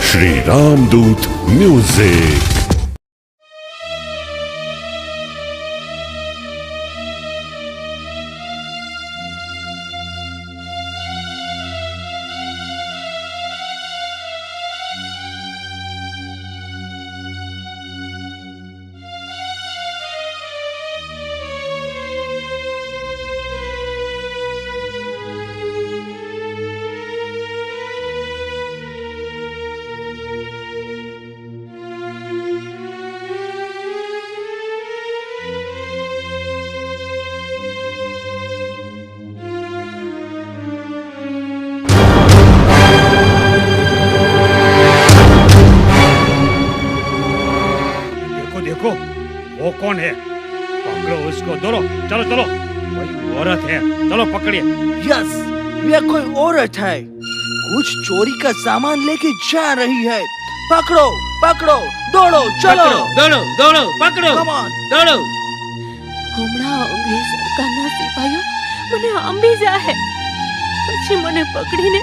Shri Ramdoot music कौन है पकड़ो उसको दौड़ो चलो चलो कोई औरत है चलो पकड़िए यस यह कोई औरत है कुछ चोरी का सामान लेके जा रही है पकड़ो पकड़ो दौड़ो चलो દોડો દોડો પકડો कम ऑन દોડો હમણાં અંગ્રેજ સરકારના સિપાહીઓ મને આંબી જાય પછી મને પકડીને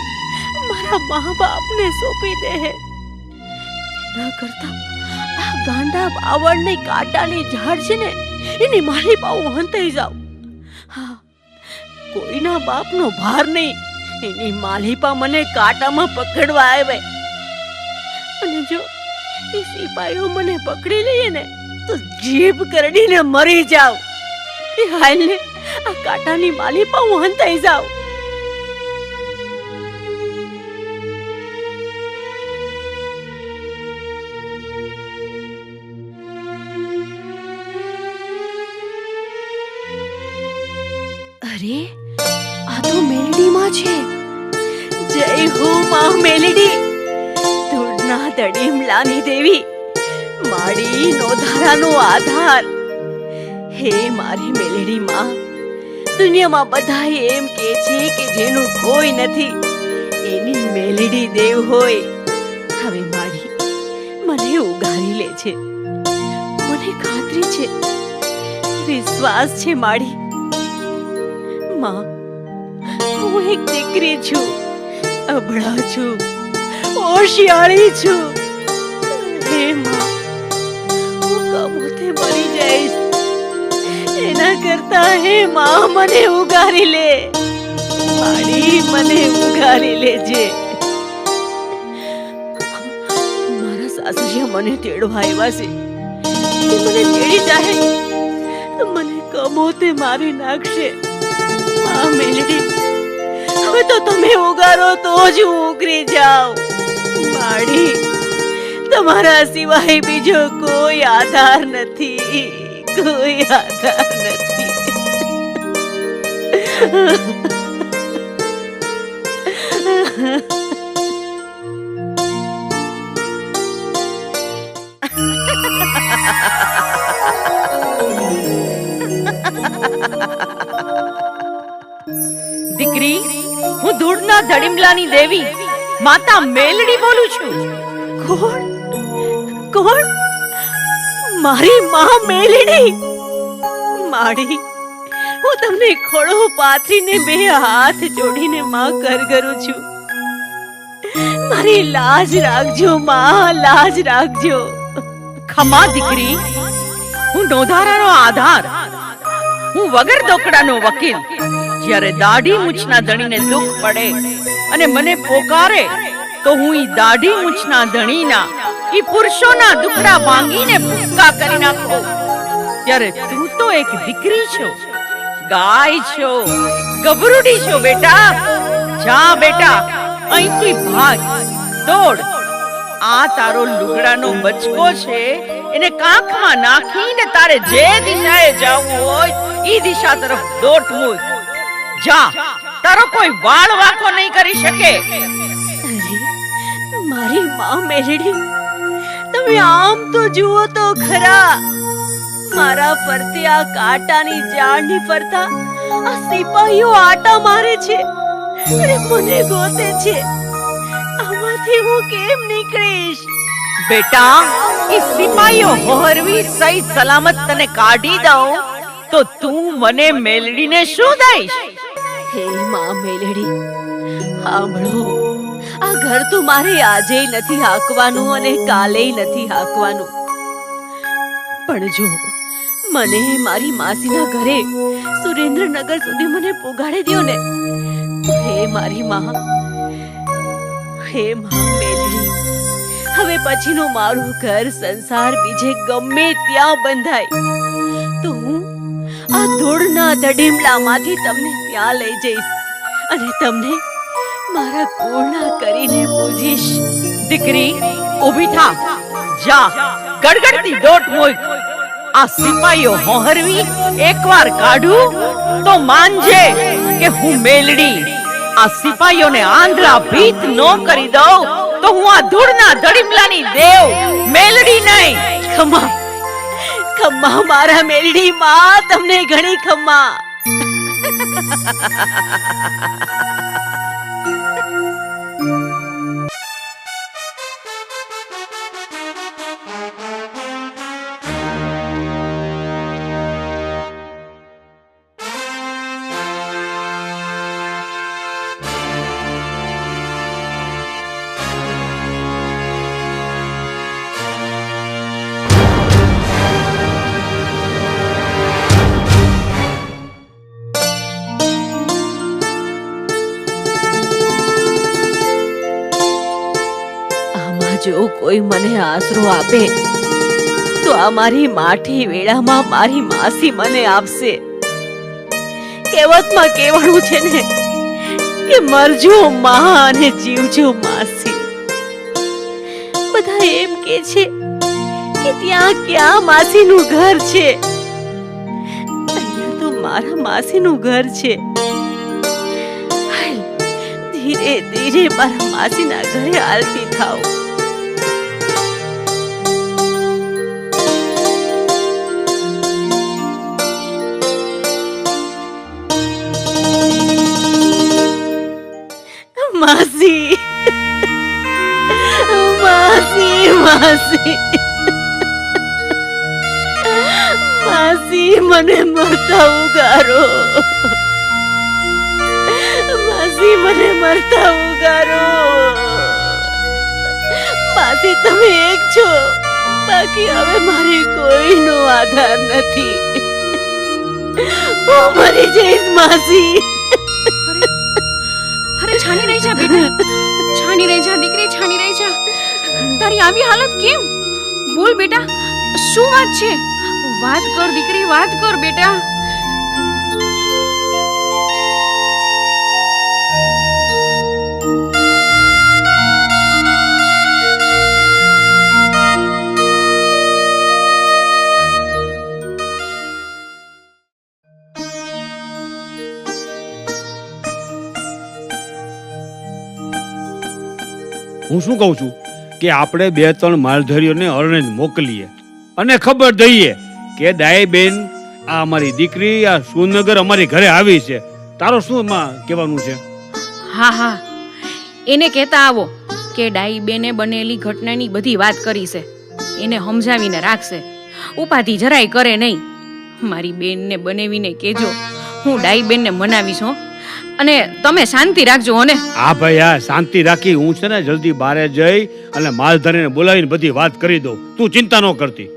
મારા મા બાપને સોંપી દે ના કરતા આ ગાંડા બાવળની કાંટાની ઝાડ છે ને, એની માલી પાઉં હંતાઈ જાવ. હા, કોઈના બાપનો ભાર નહીં. એની માલિપા મને કાંટામાં પકડવા આવે અને જો એ સિપાહીઓ મને પકડી લઈએ ને, તો જીભ કરડીને મરી જાવ. એ હાલને આ કાંટાની માલિપા હું હંતાઈ જાઉં નોધારાનો આધાર. હે મારી મેલેડી માં, દુનિયામાં બધા એમ કે છે કે જેનું કોઈ નથી, એની મેલેડી દેવ હોય. હવે મારી મને ઉગારી લે છે. મને ખાતરી છે. વિશ્વાસ છે મારી. માં, હું એક દીકરી છું, અબળા છું, હોશિયાળી છું. હે માં કમોતે મરી જઈશ. એના કરતા હે માં મને ઉગારી લે. મારી મને ઉગારી લેજે. મારા મને તેડવા આવ્યા મને તેડી જાય મને કમોતે મારી નાખશે. આ મેલડી, હવે તો તમે ઉગારો તો જ હું ઉગરી જાઉં. માડી તમારા સિવાય બીજો કોઈ આધાર નથી, કોઈ આધાર નથી. દીકરી, હું ધૂળના ધડીમલાની દેવી, માતા મેલડી બોલું છું. કોણ? કોણ? મારી માં મેલડી માડી, હું તમને ખોળો પાથરીને બે હાથ જોડીને માં કર કરું છું. મારી લાજ રાખજો, માં, લાજ રાખજો. ખમા દીકરી, હું નોધારાનો આધાર. હું વગર દોકડાનો વકીલ. જ્યારે દાઢી મૂછના ધણીને દુઃખ પડે અને મને પોકારે તો હું ઈ દાઢી મૂછના ધણીના, ઈ પુરુષોના દુખડા ભાંગીને ભૂક્કા કરી નાખો. ત્યારે તું તો એક દીકરી છો, ગાય છો ગભરુડી છો બેટા. જા બેટા, અહીંથી ભાગ, દોડ. આ તારો લુગડાનો બચકો છે, એને કાંખમાં નાખીને તારે જે દિશાએ જવું હોય, ઈ દિશા તરફ દોટ મૂક જા, તારો કોઈ વાળ વાકો નહીં કરી શકે. મારી માં મેલડી તમે આમ તો જુઓ તો ખરા. મારા ફરતે આ કાંટાની જાળની ફરતા આ સિપાહીઓ આટા મારે છે. અને મને ગોતે છે. આમાંથી હું કેમ નીકળીશ? બેટા એ સિપાહીઓ હોરવી સહી સલામત તને કાઢી દઉં તો તું મને મેલડીને શું દઈશ? હે માં મેલડી સાંભળો ઘર તો મારે આજે નથી હાંકવાનું અને કાલે નથી હાંકવાનું. પણ જો મને મારી માસીના ઘરે સુરેન્દ્રનગર સુધી મને પોગાડી દ્યો ને હે મારી માં, હે માં મેલડી હવે પછીનું મારું ઘર સંસાર બીજે ગમે ત્યાં બંધાય. તો હું આ ધૂળના દડીમલામાંથી તમને ત્યાં લઈ જઈશ અને તમને મારા પૂર્ણા કરીને પૂજીશ દીકરી, ઊભી થા, જા, ગડગડતી દોટ મોય આ સિપાઈઓ હોહરવી એકવાર કાઢું તો માનજે કે હું મેલડી. આ સિપાઈઓને આંધળા ભીત નો કરી દઉં તો હું આ ધૂળના ધડીમલાની દેવ, મેલડી નહીં. ખમા ખમ્મા, મારા મેલડી માં, તમને ઘણી ખમ્મા. કોઈ મને આશરો આપે, તો આ મારી માઠી વેળામાં મારી માસી મને આપશે. કહેવતમાં કહેવાનું છે ને, કે મરજો માં અને જીવજો માસી. બધા એમ કે છે કે ત્યાં ક્યાં માસીનું ઘર છે? અહીંયા તો મારા માસીનું ઘર છે. ધીરે ધીરે મારા માસીના ઘરે હાલતી થાવ માસી. માસી માસી. માસી, મને મરતા ઉગારો. માસી, મને મરતા ઉગારો. માસી, તમે એક છો. બાકી હવે મારે કોઈનો આધાર નથી. હું મરી જઈશ, માસી. છાની રહી જા બેટા. છાની રહી જા, દીકરી છાની રહી જા. તારી આવી હાલત કેમ? બોલ બેટા, શું વાત છે? વાત કર, દીકરી, વાત કર બેટા. હું શું કહું છું? કે આપણે બે ત્રણ માલધારીઓને અરણેજ મોકલીએ. અને ખબર દઈએ કે ડાયબેન આ અમારી દીકરી, આ સુનગર અમારી ઘરે આવી છે. તારો શું એમાં કહેવાનું છે? હા હા. એને કહેતા આવો કે ડાઈ બેને બનેલી ઘટનાની બધી વાત કરી છે. એને સમજાવીને રાખશે. ઉપાધિ જરાય કરે નહીં. મારી બેનને બનાવીને કેજો હું ડાઈ બેનને મનાવીશ, હો. અને તમે શાંતિ રાખજો હો હા ભાઈ હા શાંતિ રાખી હું છે ને જલ્દી બારે જઈ અને માલધારીને બોલાવીને બધી વાત કરી દઉં. તું ચિંતા ન કરતી.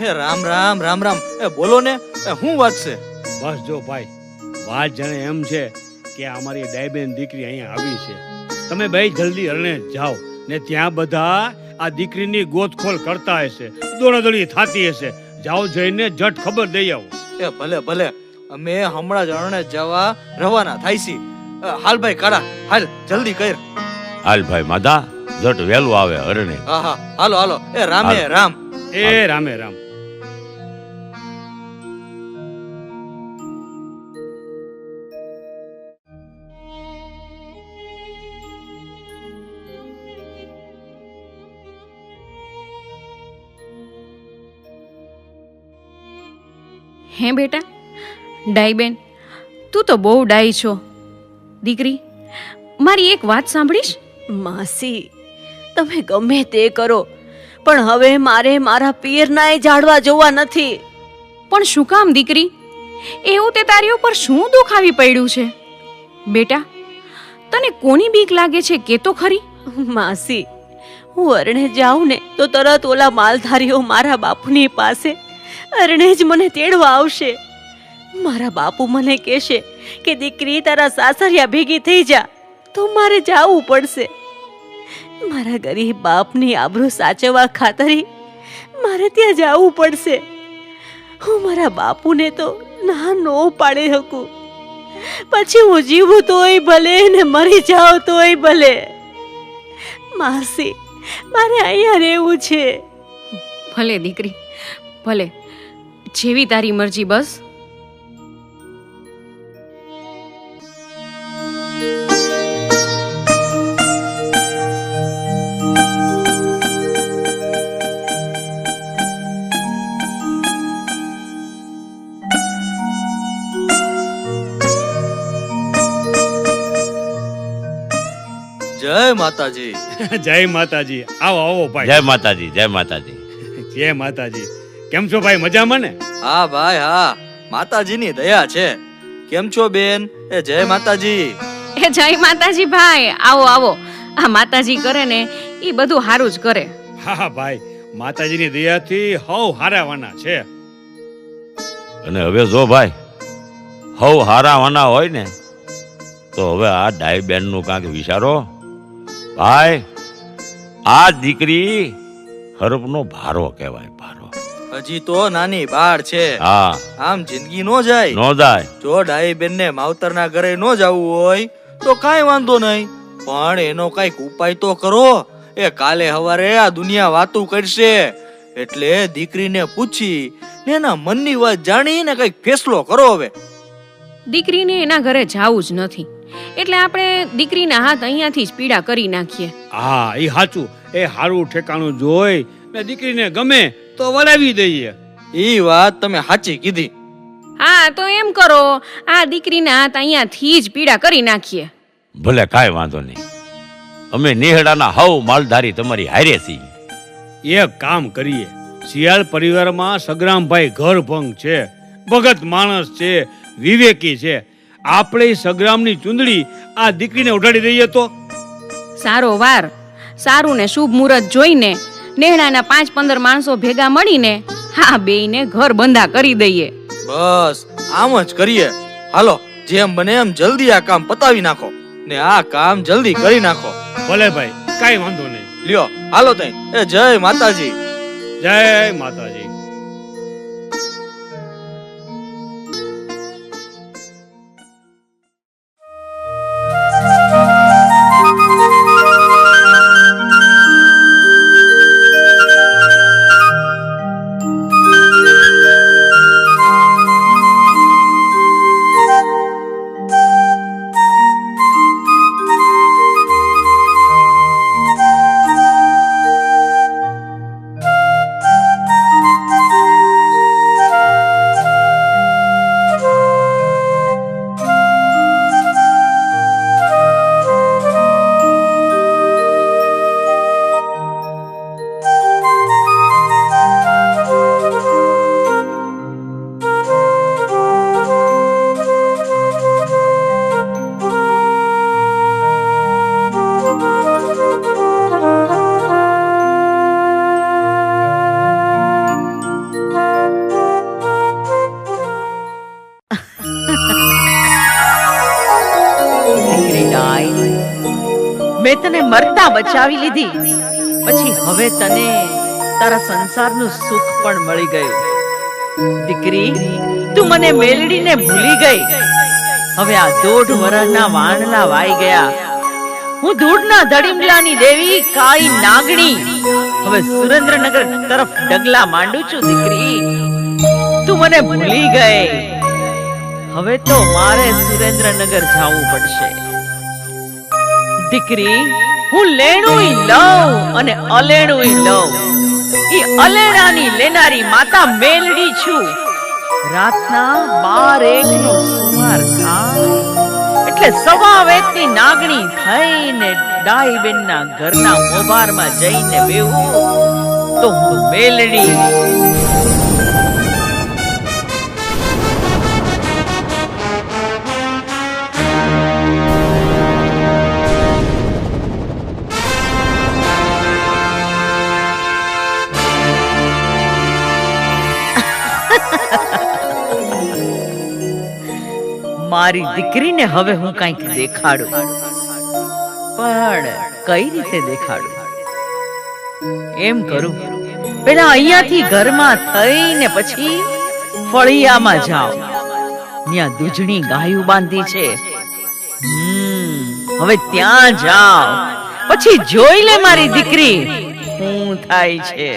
હે રામ રામ રામ રામ. એ બોલો ને એ શું વાત છે? બસ જો ભાઈ વાત જાણે એમ છે કે અમારી ડાયબેન દીકરી અહીંયા આવી છે. તમે ભાઈ જલ્દી હરણે જાઓ. ને ત્યાં બધા આ દીકરીની ગોતખોલ કરતા હશે. દોડાદોડી થતી હશે. જાઓ જઈને જટ ખબર દઈ આવો. એ ભલે ભલે. અમે હમણાં જ હરણે જવા રવાના થાય છે. હાલ ભાઈ કાળા હાલ જલ્દી કર. હાલ ભાઈ માદા જટ વેલું આવે હરણે. હા હા. હાલો હાલો. એ રામે રામ. એ રામે રામ. હે બેટા? ડાઈ બેન તું તો બહુ ડાઈ છો. દીકરી મારી એક વાત સાંભળીશ? માસી તમે ગમે તે કરો પણ હવે મારે મારા પિયરનાએ જાડવા જોવા નથી. પણ શું કામ દીકરી? એવું તે તારી ઉપર શું દુઃખ આવી પડ્યું છે? બેટા તને કોની બીક લાગે છે કે તો ખરી? માસી હું અરણે જાઉં ને તો તરત ઓલા માલધારીઓ મારા બાપુની પાસે અરણે જ મને તેડવા આવશે. મારા બાપુ મને કહેશે કે દીકરી તારા સાસરિયા ભેગી થઈ જા, તો મારે જવું પડશે. મારા ગરીબ બાપની આબરૂ સાચવવા ખાતરી મારે ત્યાં જાવું પડશે. હું મારા બાપુને તો ના નો પાડી શકું. પછી હું જીવું તોય ભલે ને મરી જાઉં તોય ભલે. માસી, મારે અહીંયા રહેવું છે. ભલે દીકરી, ભલે. જેવી તારી મરજી બસ. જય માતાજી. જય માતાજી. આવો આવો ભાઈ. જય માતાજી જય માતાજી. જય માતાજી. કેમ છો ભાઈ મજામાં ને હા ભાઈ હા. માતાજીની દયા છે. કેમ છો બેન? એ જય માતાજી. એ જય માતાજી ભાઈ. આવો આવો. આ માતાજી કરે ને એ બધું સારું જ કરે. હા ભાઈ. માતાજીની દયાથી હવ હારાવાના છે. અને હવે જો ભાઈ હવ હારાવાના હોય ને તો હવે આ ડાઈ બેનનું કાંક વિચારો. ભાઈ આ દીકરી હરપનો ભારો કહેવાય. હજી તો નાની બાળ છે. હા. આમ જિંદગી નો જાય. નો જાય. જો ડાઈ બેન ને માવતરના ઘરે નો જવું હોય તો કાંઈ વાંધો નહીં. પણ એનો કંઈક ઉપાય તો કરો. એ કાલે હવારે આ દુનિયા વાતું કરશે. એટલે દીકરીને પૂછી ને એના મનની વાત જાણીને કંઈક ફેસલો કરો હવે. દીકરીને એના ઘરે જાવું જ નથી. એટલે આપણે દીકરીના હાથ અહીંયાથી જ પીડા કરી નાખીએ. હા એ સાચું એ સારું ઠેકાણું જોઈ ને દીકરીને ગમે તો વરાવી દઈએ. ઈ વાત તમે સાચી કીધી. હા તો એમ કરો આ દીકરીના હાથ અહીંયાથી જ પીડા કરી નાખીએ. ભલે કાંઈ વાંધો નહીં. અમે નેહડાના હાવ માલધારી તમારી હારે છીએ. એક કામ કરીએ. શિયાળ પરિવારમાં સગ્રામભાઈ ઘર ભંગ છે ભગત માણસ છે વિવેકી છે. આપણે સગ્રામની ચુંદડી આ દીકરીને ઉડાડી દઈએ તો? સારો વાર. સારું ને શુભ મુહૂર્ત જોઈને નેહડાના પાંચ પંદર માણસો ભેગા મળીને હા બેયને ઘર બંધા કરી દઈએ. બસ આમ જ કરીએ. હાલો જેમ બને એમ જલ્દી આ કામ પતાવી નાખો. ને આ કામ જલ્દી કરી નાખો. ભલે ભાઈ કાઈ વાંધો નહીં. લ્યો હાલો તઈ. એ જય માતાજી. જય માતાજી. તને બચાવી લીધી. પછી હવે તને તારા સંસારનું સુખ પણ મળી ગયું. દીકરી, તું મને મેલડીને ભૂલી ગઈ. હવે આ દોઢ વર્ષના વાણલા વાઈ ગયા. હું ધૂળના ધડીમલાની દેવી કાળી નાગણી. હવે સુરેન્દ્રનગર તરફ ડગલા માંડું છું, દીકરી. તું મને ભૂલી ગઈ. હવે તો મારે સુરેન્દ્રનગર જવું પડશે. દીકરી હું લેણુંય લઉં અને અલેણુંય લઉં. ઈ અલેણાની લેનારી માતા મેલડી છું. રાતના બાર એક નો સુમાર થાય. એટલે સવા વેતની નાગણી થઈને ડાઈબેનના ઘરના મોભારમાં જઈને બેહું. તો હું મેલડી. મારી દીકરીને હવે હું કંઈક દેખાડું. પણ કઈ રીતે દેખાડું? એમ કરું. પેલા અહીંયાથી ઘરમાં થઈને પછી ફળિયામાં જાઓ. ત્યાં દૂજણી ગાયું બાંધી છે. હવે ત્યાં જાઓ. પછી જોઈ લે મારી દીકરી, શું થાય છે?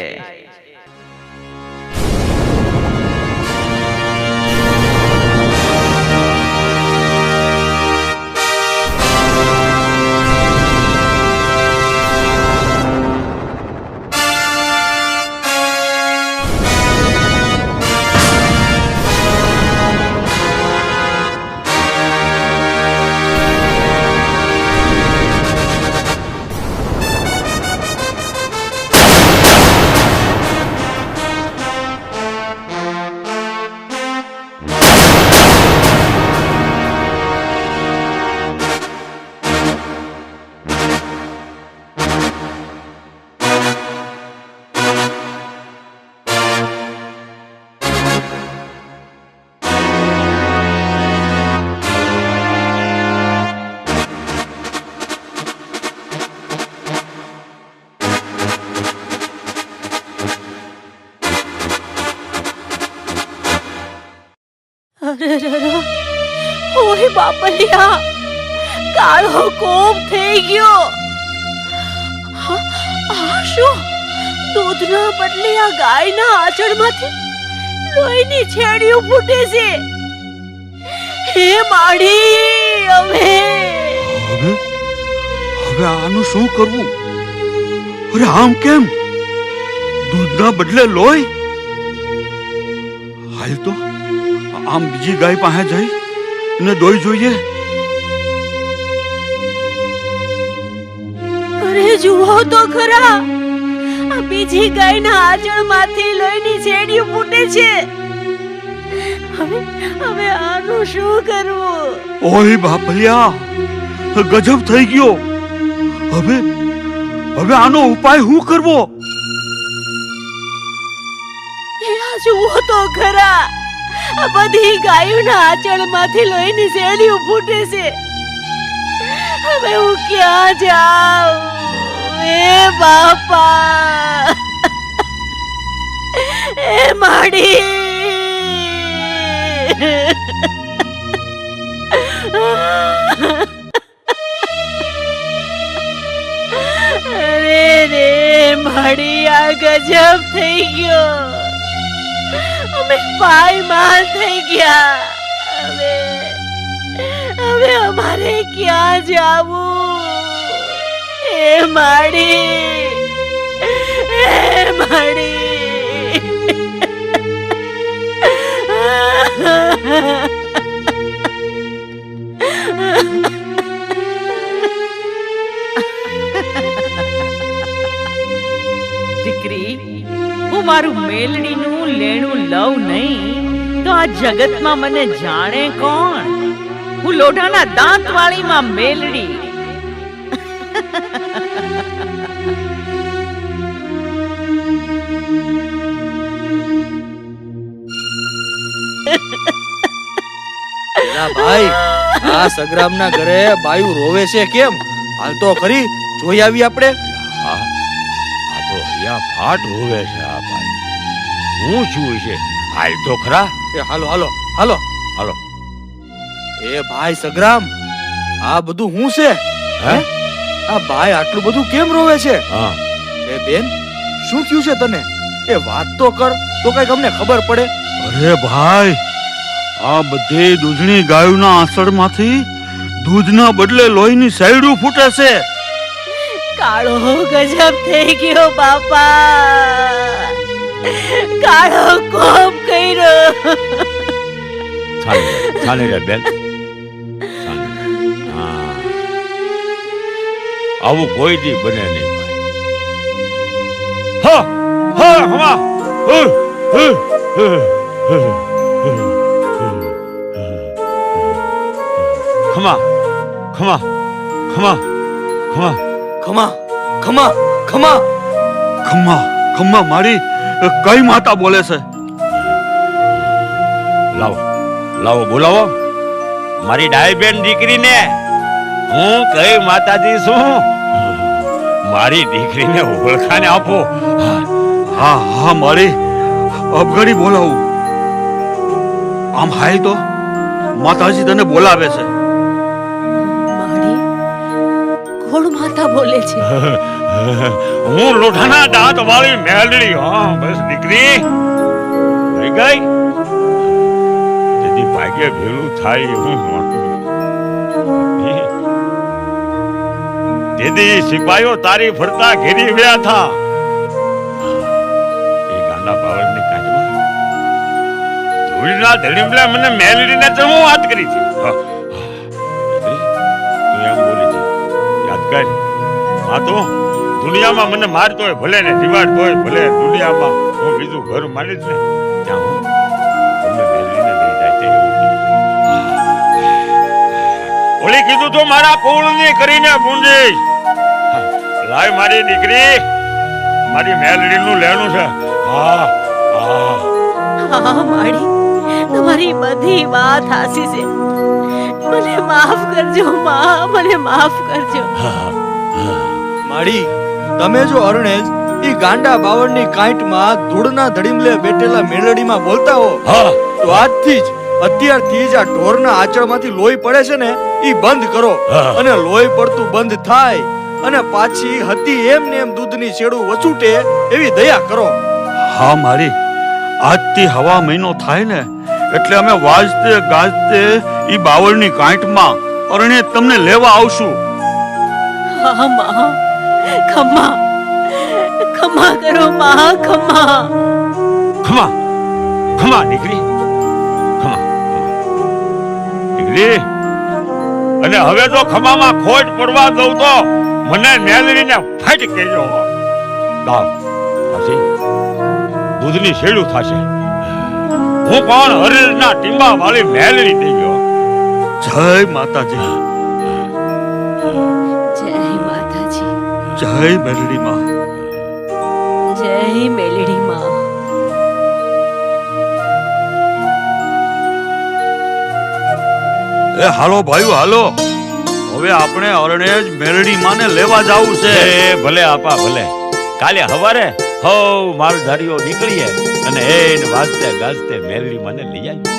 હવે હવે આનું શું કરવું અરે આમ કેમ દૂધના બદલે લોહી હાલ તો આમ બીજી ગાય પાસે જઈ ને દોઈ જોઈએ. અરે જુઓ તો ખરા. આ બીજી ગાયના આચળમાંથી લોહીની છેડી ફૂટે છે. હવે હવે આનું શું કરવું? ઓય બાપલિયા ગજબ થઈ ગયો. હવે હવે આનો ઉપાય શું કરવો? જુઓ તો ખરા. આ બધી ગાયોના આચળમાંથી લોહીની શેડીઓ ફૂટે છે. હવે હું ક્યાં જાઉં? એ બાપા! એ માડી! અરે રે, માડી, આ ગજબ થઈ ગયો. અમે પાયમાલ થઈ ગયા. હવે હવે અમારે ક્યાં જાવું? એ માડી એ દીકરી મારું મેલડીનું લેણું લઉં નહીં, તો આ જગતમાં મને જાણે કોણ? હું લોઢાના દાંત વાળીમાં મેલડી ભાઈ, આ સગ્રામના ઘરે બાયુ રોવે છે કેમ? હાલ તો ખરી, જોઈ આવી આપણે. આ ફાટ હોવે છે આ ભાઈ. હું છું છે. હાલ તો ખરા. એ હાલો હાલો હાલો. હાલો. એ ભાઈ સગ્રામ આ બધું હું છે? હે? આ ભાઈ આટલું બધું કેમ રોવે છે? હા. એ બેન શું થયું છે તને? એ વાત તો કર તો કંઈક અમને ખબર પડે. અરે ભાઈ આ બધી દૂધની ગાયોના આસળમાંથી દૂધના બદલે લોહીની સાયડું ફૂટે છે. કાળો ગજબ થઈ ગયો બાપા. કાળો કોમ કર્યો. ચાલે ચાલે રે બેન. આવું કોઈ દી બને નહીં ભાઈ. હા હા હમા ઉહ, ઉહ, ખમા ખમા. ખમા ખમા ખમા. ખમા ખમા ખમ્મા ખમ્મા મારી કઈ માતા બોલે છે? લાવો લાવો બોલાવો. મારી ડાય બેન દીકરીને હું કઈ માતાજી છું? મારી દીકરીને ઓળખાને આપો. હા હા મારી અબગડી બોલાવું. આમ હાલ તો માતાજી તને બોલાવે છે. કોણ માતા બોલે છે. હું લોઢાના દાંત વાળી મેલડી, હા, બસ દીકરી. રહી ગઈ? જેથી ભાગ્ય ભેળું થાય એવું દીદી સિપાહીઓ તારી ફરતા ઘેરી ગયા થા. એ ગાંડા ધડીમલે મને મેલડીને હું વાત કરી છે. કર આ તો દુનિયામાં મને મારતો હોય, ભલે ને જીવાડતો હોય, ભલે દુનિયામાં હું બીજું ઘર માનીશ ને ત્યાં હું. ઓલી કીધું તો, મારા કુળની કરીને પૂંજીશ લાય મારી દીકરી. મારી મેલડીનું લેણું છે. હા હા. માડી તમારી બધી વાત હાસી છે. મને માફ કરજો માં મને માફ કરજો. માડી તમે જો અરણેજ ઈ ગાંડા બાવળની કાંઈટમાં ધૂળના ધડીમલે બેઠેલા મેલડીમાં બોલતા હો હા. તો આજથી જ અત્યારથી જ આ ઢોરના આચળમાંથી લોહી પડે છે ને ઈ બંધ કરો. અને લોહી પડતું બંધ થાય અને પાછી હતી એમ ને એમ દૂધની શેડું વછૂટે એવી દયા કરો. હા મારી આજથી હવા મહિનો થાય ને એટલે અમે વાજતે ગાજતે ઈ બાવળની કાંઠમાં અરણે તમને લેવા આવશું. હા મા. ખમા. ખમા કરો મા. ખમા. ખમા. ખમા દીકરી ખમા. દીકરી અને હવે તો ખમામાં ખોટ પડવા દઉં તો મને મેલડીને ફાટ કેજો. ગાવ પછી દૂધની શેડું થશે. હું પણ હરિના ટીંબા વાળી મેલડી થઈ ગયો. જય માતાજી. જય માતાજી. જય મેલડી માં. જય મેલડી માં. એ હાલો ભાઈઓ હાલો. હવે આપણે અરણેજ જ મેલડી માને લેવા જાવું છે. ભલે આપા ભલે. કાલે હવારે હવ માલધારીઓ નીકળીએ અને એને વાજતે ગાજતે મેલની મને લઈ આવી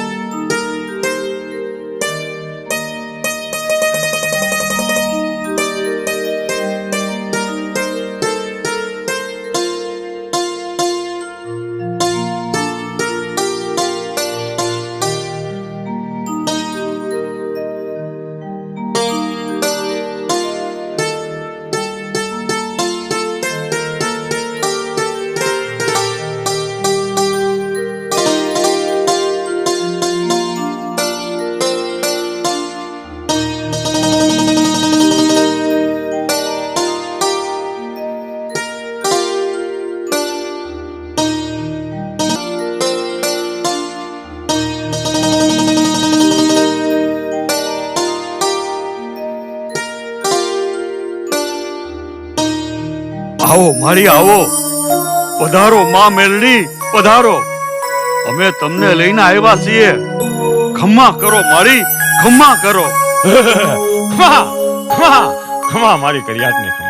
આવો મારી આવો. પધારો માં મેલડી પધારો. અમે તમને લઈને આવ્યા છીએ. ખમ્મા કરો મારી ખમ્મા કરો. ખમા ખમા ખમા મારી કરિયાતને ખમા